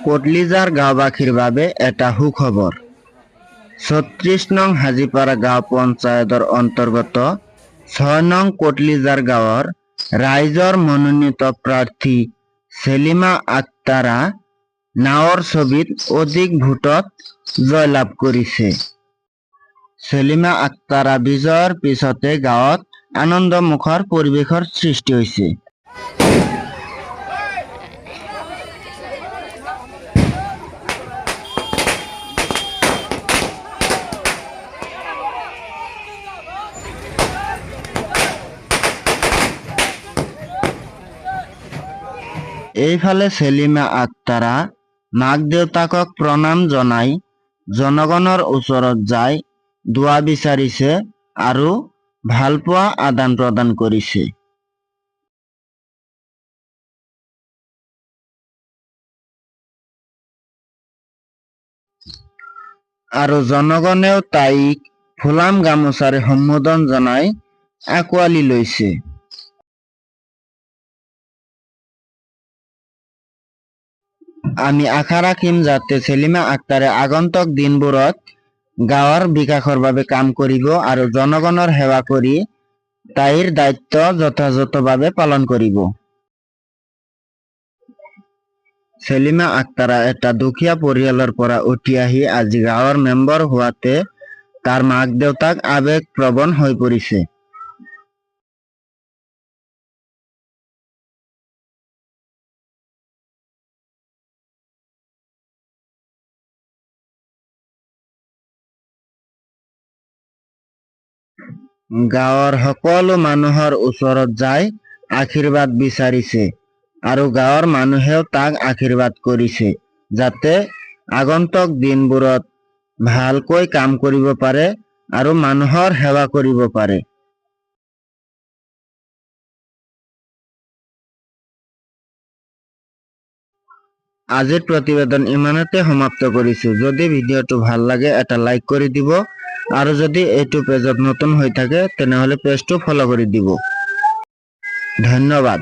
কটলিজার গাঁওবাসীৰ বাবে এটা সুখবৰ। ছত্ৰিশ নং হাজিপাৰা গাঁও পঞ্চায়তৰ অন্তৰ্গত ছয় নং কটলিজাৰ গাঁৱৰ ৰাইজৰ মনোনীত প্ৰাৰ্থী চেলিমা আক্তাৰা নাৱৰ ছবিত অধিক ভোটত জয়লাভ কৰিছে। চেলিমা আক্তাৰা বিজয়ৰ পিছতে গাঁৱত আনন্দমুখৰ পৰিৱেশৰ সৃষ্টি হৈছে। এইফালে চেলিমা আক্তাৰা মাক দেউতাকক প্ৰণাম জনাই জনগণৰ ওচৰত যাই দোৱা বিচাৰিছে আৰু ভালপোৱা আদান প্ৰদান কৰিছে। আৰু জনগণেও তাইক ফুলাম গামোচাৰে সম্বোধন জনাই আঁকোৱালি লৈছে। আমি আশা ৰাখিম যাতে চেলিমা আক্তাৰে আগন্তুক দিনবোৰত গাঁৱৰ বিকাশৰ বাবে কাম কৰিব আৰু জনগণৰ সেৱা কৰি তাইৰ দায়িত্ব যথাযথভাৱে পালন কৰিব। চেলিমা আক্তাৰা এটা দুখীয়া পৰিয়ালৰ পৰা উঠি আহি আজি গাঁৱৰ মেম্বাৰ হোৱাতে তাৰ মাক দেউতাক আৱেগপ্ৰৱণ হৈ পৰিছে। গাঁৱৰ সকলো মানুহৰ ওচৰত যাই আশীৰ্বাদ বিচাৰিছে আৰু গাঁৱৰ মানুহেও তাক আশীৰ্বাদ কৰিছে যাতে আগন্তুক দিনবোৰত ভালকৈ কাম কৰিব পাৰে আৰু মানুহৰ সেৱা কৰিব পাৰে। আজিৰ প্ৰতিবেদন ইমানতে সমাপ্ত কৰিছো। যদি ভিডিঅ'টো ভালো লাগে, এটা লাইক কৰি দিব। আৰু যদি এইটো পেজত নতুন হৈ থাকে তেনেহ'লে পেজটো ফ'ল' কৰি দিব। ধন্যবাদ।